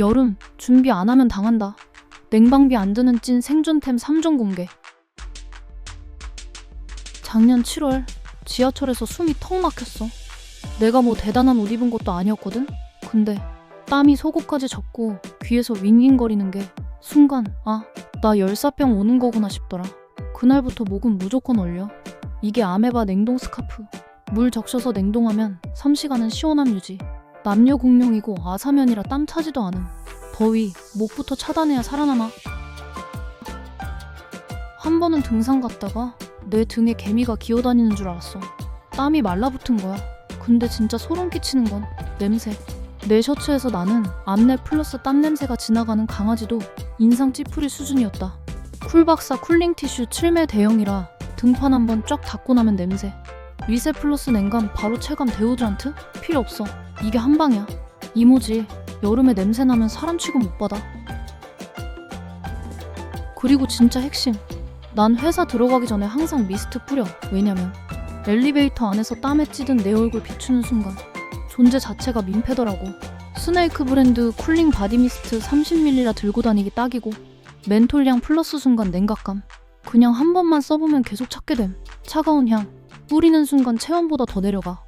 여름 준비 안 하면 당한다. 냉방비 안 드는 찐 생존템 3종 공개. 작년 7월 지하철에서 숨이 턱 막혔어. 내가 뭐 대단한 옷 입은 것도 아니었거든. 근데 땀이 속옷까지 젖고 귀에서 윙윙거리는 게 순간 아, 나 열사병 오는 거구나 싶더라. 그날부터 목은 무조건 얼려. 이게 아메바 냉동 스카프. 물 적셔서 냉동하면 3시간은 시원함 유지. 남녀 공용이고 아사면이라 땀 차지도 않음. 더위 목부터 차단해야 살아남아. 한 번은 등산 갔다가 내 등에 개미가 기어다니는 줄 알았어. 땀이 말라붙은 거야. 근데 진짜 소름 끼치는 건 냄새. 내 셔츠에서 나는 암내 플러스 땀 냄새가 지나가는 강아지도 인상 찌푸리 수준이었다. 쿨박사 쿨링 티슈 7매 대형이라 등판 한번 쫙 닦고 나면 냄새. 위세 플러스 냉감 바로 체감 데오드란트? 필요 없어. 이게 한 방이야. 이모지. 여름에 냄새 나면 사람 취급 못 받아. 그리고 진짜 핵심. 난 회사 들어가기 전에 항상 미스트 뿌려. 왜냐면 엘리베이터 안에서 땀에 찌든 내 얼굴 비추는 순간 존재 자체가 민폐더라고. 스네이크 브랜드 쿨링 바디 미스트 30ml라 들고 다니기 딱이고 멘톨향 플러스 순간 냉각감. 그냥 한 번만 써보면 계속 찾게 됨. 차가운 향. 뿌리는 순간 체온보다 더 내려가.